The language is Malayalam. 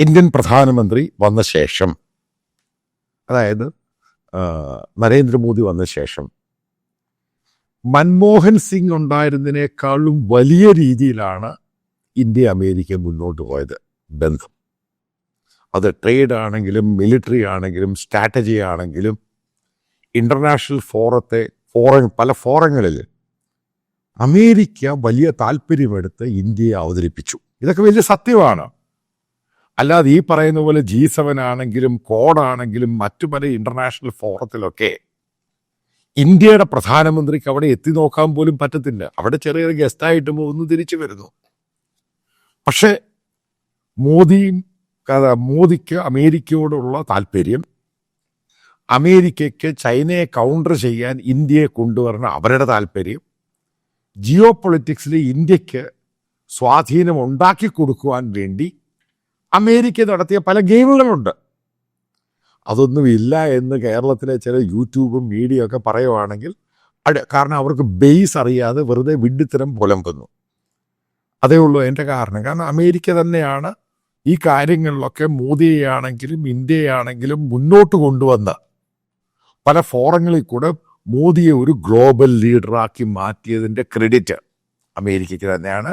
ഇന്ത്യൻ പ്രധാനമന്ത്രി വന്ന ശേഷം അതായത് നരേന്ദ്രമോദി വന്ന ശേഷം മൻമോഹൻ സിംഗ് ഉണ്ടായിരുന്നതിനേക്കാളും വലിയ രീതിയിലാണ് ഇന്ത്യ അമേരിക്ക മുന്നോട്ട് പോയത് ബന്ധം. അത് ട്രേഡ് ആണെങ്കിലും മിലിറ്ററി ആണെങ്കിലും സ്ട്രാറ്റജി ആണെങ്കിലും ഇന്റർനാഷണൽ ഫോറത്തെ ഫോറ പല ഫോറങ്ങളിൽ അമേരിക്ക വലിയ താല്പര്യമെടുത്ത് ഇന്ത്യയെ അവതരിപ്പിച്ചു. ഇതൊക്കെ വലിയ സത്യമാണ്. അല്ലാതെ ഈ പറയുന്ന പോലെ ജി സെവൻ ആണെങ്കിലും കോഡാണെങ്കിലും മറ്റു പല ഇന്റർനാഷണൽ ഫോറത്തിലൊക്കെ ഇന്ത്യയുടെ പ്രധാനമന്ത്രിക്ക് അവിടെ എത്തി നോക്കാൻ പോലും പറ്റത്തില്ല. അവിടെ ചെറിയൊരു ഗസ്റ്റായിട്ട് പോകുന്നു തിരിച്ചു വരുന്നു. പക്ഷെ മോദിയും മോദിക്ക് അമേരിക്കയോടുള്ള താല്പര്യം അമേരിക്കയ്ക്ക് ചൈനയെ കൗണ്ടർ ചെയ്യാൻ ഇന്ത്യയെ കൊണ്ടുവരണ അവരുടെ താല്പര്യം ജിയോ പൊളിറ്റിക്സിൽ ഇന്ത്യയ്ക്ക് സ്വാധീനം ഉണ്ടാക്കി കൊടുക്കുവാൻ വേണ്ടി അമേരിക്ക നടത്തിയ പല ഗെയിമുകളുണ്ട്. അതൊന്നും ഇല്ല എന്ന് കേരളത്തിലെ ചില യൂട്യൂബും മീഡിയ ഒക്കെ പറയുവാണെങ്കിൽ അട് കാരണം അവർക്ക് ബേസ് അറിയാതെ വെറുതെ വിഡ്ഢിത്തരം പുലമ്പുന്നു. അതേ ഉള്ളൂ എന്റെ കാരണം. കാരണം അമേരിക്ക തന്നെയാണ് ഈ കാര്യങ്ങളിലൊക്കെ മോദിയെയാണെങ്കിലും ഇന്ത്യയാണെങ്കിലും മുന്നോട്ട് കൊണ്ടുവന്ന് പല ഫോറങ്ങളിൽ കൂടെ മോദിയെ ഒരു ഗ്ലോബൽ ലീഡറാക്കി മാറ്റിയതിന്റെ ക്രെഡിറ്റ് അമേരിക്കയ്ക്ക് തന്നെയാണ്.